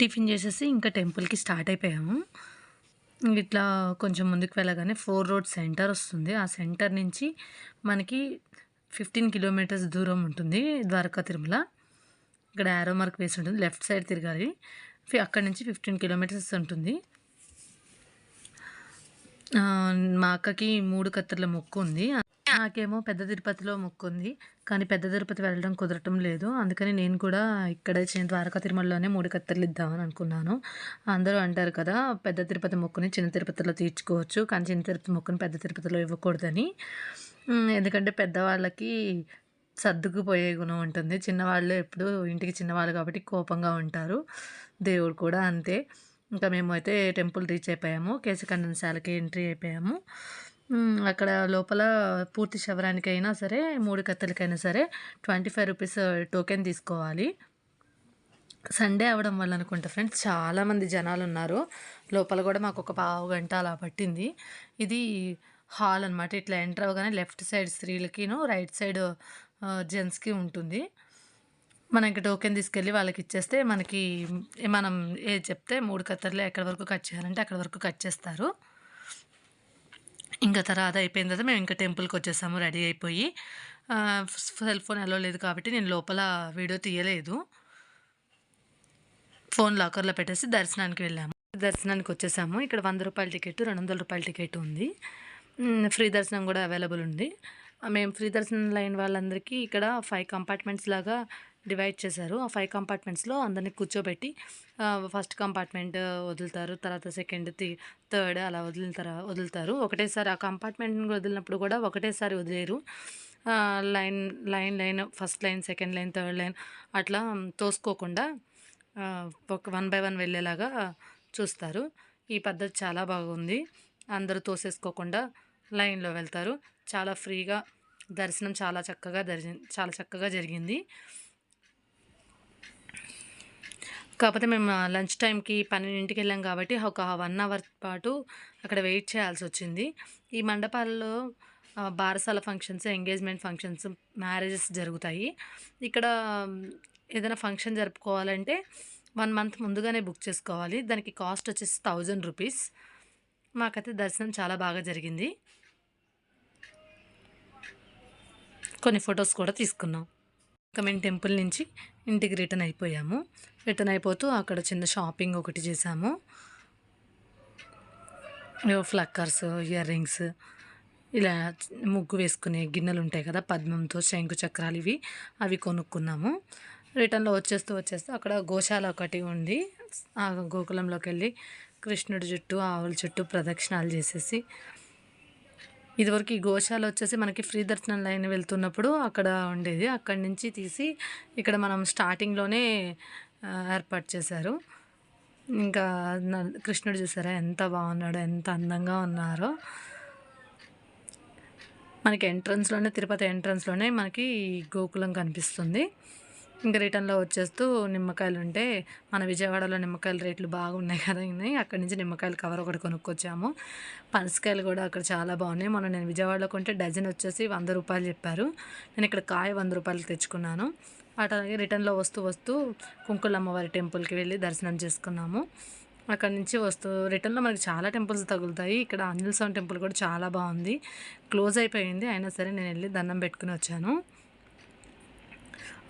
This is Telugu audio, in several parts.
టిఫిన్ చేసేసి ఇంకా టెంపుల్కి స్టార్ట్ అయిపోయాము. ఇట్లా కొంచెం ముందుకు వెళ్ళగానే ఫోర్ రోడ్ సెంటర్ వస్తుంది. ఆ సెంటర్ నుంచి మనకి ఫిఫ్టీన్ కిలోమీటర్స్ దూరం ఉంటుంది ద్వారకా తిరుమల. ఇక్కడ యారో మార్క్ వేసి ఉంటుంది లెఫ్ట్ సైడ్ తిరగాలి. అక్కడ నుంచి ఫిఫ్టీన్ కిలోమీటర్స్ ఉంటుంది. మా అక్కకి మూడు కత్తెర్ల మొక్కు ఉంది. నాకేమో పెద్ద తిరుపతిలో మొక్కుంది కానీ పెద్ద తిరుపతి వెళ్ళడం కుదరటం లేదు. అందుకని నేను కూడా ఇక్కడ చిన్న ద్వారకా తిరుమలలోనే మూడు కత్తెరలు ఇద్దామని అనుకున్నాను. అందరూ అంటారు కదా పెద్ద తిరుపతి మొక్కుని చిన్న తిరుపతిలో తీర్చుకోవచ్చు కానీ చిన్న తిరుపతి మొక్కుని పెద్ద తిరుపతిలో ఇవ్వకూడదని. ఎందుకంటే పెద్దవాళ్ళకి సర్దుకుపోయే గుణం ఉంటుంది. చిన్నవాళ్ళు ఎప్పుడు ఇంటికి చిన్నవాళ్ళు కాబట్టి కోపంగా ఉంటారు. దేవుడు కూడా అంతే. ఇంకా మేము అయితే టెంపుల్ రీచ్ అయిపోయాము కేశఖండనశాలకి ఎంట్రీ అయిపోయాము. అక్కడ లోపల పూర్తి శవరానికైనా సరే మూడు కత్తెలకైనా సరే ట్వంటీ ఫైవ్ రూపీస్ టోకెన్ తీసుకోవాలి. సండే అవ్వడం వల్ల అనుకుంటా ఫ్రెండ్స్ చాలామంది జనాలు ఉన్నారు లోపల కూడా మాకు ఒక పావు గంట అలా పట్టింది. ఇది హాల్ అనమాట ఇట్లా ఎంటర్ అవ్వగానే లెఫ్ట్ సైడ్ స్త్రీలకిను రైట్ సైడ్ జెంట్స్కి ఉంటుంది. మనం ఇంకా టోకెన్ తీసుకెళ్ళి వాళ్ళకి ఇచ్చేస్తే మనకి మనం ఏది చెప్తే మూడు కత్తర్లు ఎక్కడి వరకు కట్ చేయాలంటే అక్కడ వరకు కట్ చేస్తారు. ఇంకా తర్వాత అయిపోయిన తర్వాత మేము ఇంకా టెంపుల్కి వచ్చేసాము రెడీ అయిపోయి. సెల్ ఫోన్ అలో లేదు కాబట్టి నేను లోపల వీడియో తీయలేదు. ఫోన్ లాకర్లో పెట్టేసి దర్శనానికి వెళ్ళాము. దర్శనానికి వచ్చేసాము. ఇక్కడ వంద రూపాయల టికెట్ రెండు వందల రూపాయల టికెట్ ఉంది. ఫ్రీ దర్శనం కూడా అవైలబుల్ ఉంది. మేము ఫ్రీ దర్శనం లైన్ వాళ్ళందరికీ ఇక్కడ ఫైవ్ కంపార్ట్మెంట్స్ లాగా డివైడ్ చేశారు. ఆ ఫైవ్ కంపార్ట్మెంట్స్లో అందరినీ కూర్చోబెట్టి ఫస్ట్ కంపార్ట్మెంట్ వదులుతారు. తర్వాత సెకండ్ థర్డ్ అలా వదిలిన తర్వాత వదులుతారు. ఒకటేసారి ఆ కంపార్ట్మెంట్ వదిలినప్పుడు కూడా ఒకటేసారి వదిలేరు. Line line line first line second line third line అట్లా తోసుకోకుండా ఒక వన్ బై వన్ వెళ్ళేలాగా చూస్తారు. ఈ పద్ధతి చాలా బాగుంది. అందరూ తోసేసుకోకుండా లైన్లో వెళ్తారు. చాలా ఫ్రీగా దర్శనం చాలా చక్కగా దర్శ చాలా చక్కగా జరిగింది. కాకపోతే మేము లంచ్ టైంకి పన్నెండింటికి వెళ్ళాం కాబట్టి ఒక వన్ అవర్ పాటు అక్కడ వెయిట్ చేయాల్సి వచ్చింది ఈ మండపాల్లో బారసాల ఫంక్షన్స్ ఎంగేజ్మెంట్ ఫంక్షన్స్ మ్యారేజెస్ జరుగుతాయి. ఇక్కడ ఏదైనా ఫంక్షన్ జరుపుకోవాలంటే వన్ మంత్ ముందుగానే బుక్ చేసుకోవాలి. దానికి కాస్ట్ వచ్చేసి థౌజండ్ రూపీస్. మాకైతే దర్శనం చాలా బాగా జరిగింది. కొన్ని ఫొటోస్ కూడా తీసుకున్నాం. ఇంకా టెంపుల్ నుంచి ఇంటికి రిటర్న్ అయిపోయాము. రిటర్న్ అయిపోతూ అక్కడ చిన్న షాపింగ్ ఒకటి చేసాము ఫ్లక్కర్స్ ఇయర్ రింగ్స్ ఇలా ముగ్గు వేసుకునే గిన్నెలు ఉంటాయి కదా పద్మంతో శంకు చక్రాలు ఇవి అవి కొనుక్కున్నాము. రిటర్న్లో వచ్చేస్తూ వచ్చేస్తూ అక్కడ గోశాల ఒకటి ఉంది. ఆ గోకులంలోకి వెళ్ళి కృష్ణుడి చుట్టూ ఆవుల చుట్టూ ప్రదక్షిణాలు చేసేసి ఇదివరకు ఈ గోశాల వచ్చేసి మనకి ఫ్రీ దర్శనం లైన్ వెళ్తున్నప్పుడు అక్కడ ఉండేది. అక్కడి నుంచి తీసి ఇక్కడ మనం స్టార్టింగ్లోనే ఏర్పాటు చేశారు. ఇంకా కృష్ణుడు చూసారా ఎంత బాగున్నాడో ఎంత అందంగా ఉన్నారో. మనకి ఎంట్రన్స్లోనే తిరుపతి ఎంట్రన్స్లోనే మనకి గోకులం కనిపిస్తుంది. ఇంకా రిటర్న్లో వచ్చేస్తూ నిమ్మకాయలు ఉంటే మన విజయవాడలో నిమ్మకాయల రేట్లు బాగున్నాయి కదా అక్కడి నుంచి నిమ్మకాయలు కవర్ ఒకటి కొనుక్కొచ్చాము. పనసకాయలు కూడా అక్కడ చాలా బాగున్నాయి. మొన్న నేను విజయవాడలో కొంటే డజన్ వచ్చేసి వంద రూపాయలు చెప్పారు. నేను ఇక్కడ కాయ వంద రూపాయలు తెచ్చుకున్నాను. అట్లాగే రిటర్న్లో వస్తూ వస్తూ కుంకుల అమ్మవారి టెంపుల్కి వెళ్ళి దర్శనం చేసుకున్నాము. అక్కడ నుంచి వస్తూ రిటర్న్లో మనకి చాలా టెంపుల్స్ తగులుతాయి. ఇక్కడ ఆంజనేయ స్వామి టెంపుల్ కూడా చాలా బాగుంది. క్లోజ్ అయిపోయింది. అయినా సరే నేను వెళ్ళి దండం పెట్టుకుని వచ్చాను.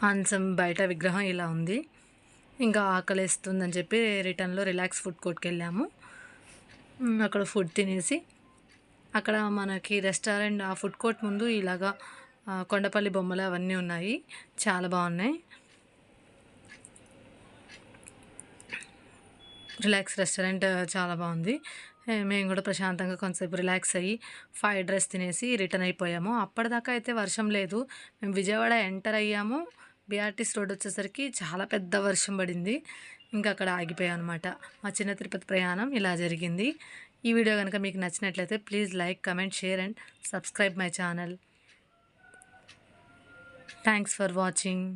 అంశం బయట విగ్రహం ఇలా ఉంది. ఇంకా ఆకలిస్తుందని చెప్పి రిటర్న్లో రిలాక్స్ ఫుడ్ కోర్ట్కి వెళ్ళాము అక్కడ ఫుడ్ తినేసి అక్కడ మనకి రెస్టారెంట్ ఆ ఫుడ్ కోర్ట్ ముందు ఇలాగా కొండపల్లి బొమ్మలు అవన్నీ ఉన్నాయి. చాలా బాగున్నాయి. రిలాక్స్ రెస్టారెంట్ చాలా బాగుంది. మేము కూడా ప్రశాంతంగా కొంతసేపు రిలాక్స్ అయ్యి ఫ్రైడ్ రైస్ తినేసి రిటర్న్ అయిపోయాము. అప్పటిదాకా అయితే వర్షం లేదు. మేము విజయవాడ ఎంటర్ అయ్యాము. బీఆర్టీస్ రోడ్ వచ్చేసరికి చాలా పెద్ద వర్షం పడింది. ఇంకా అక్కడ ఆగిపోయాం అనమాట మా చిన్న తిరుపతి ప్రయాణం ఇలా జరిగింది. ఈ వీడియో కనుక మీకు నచ్చినట్లయితే please like comment share and subscribe my channel. Thanks for watching.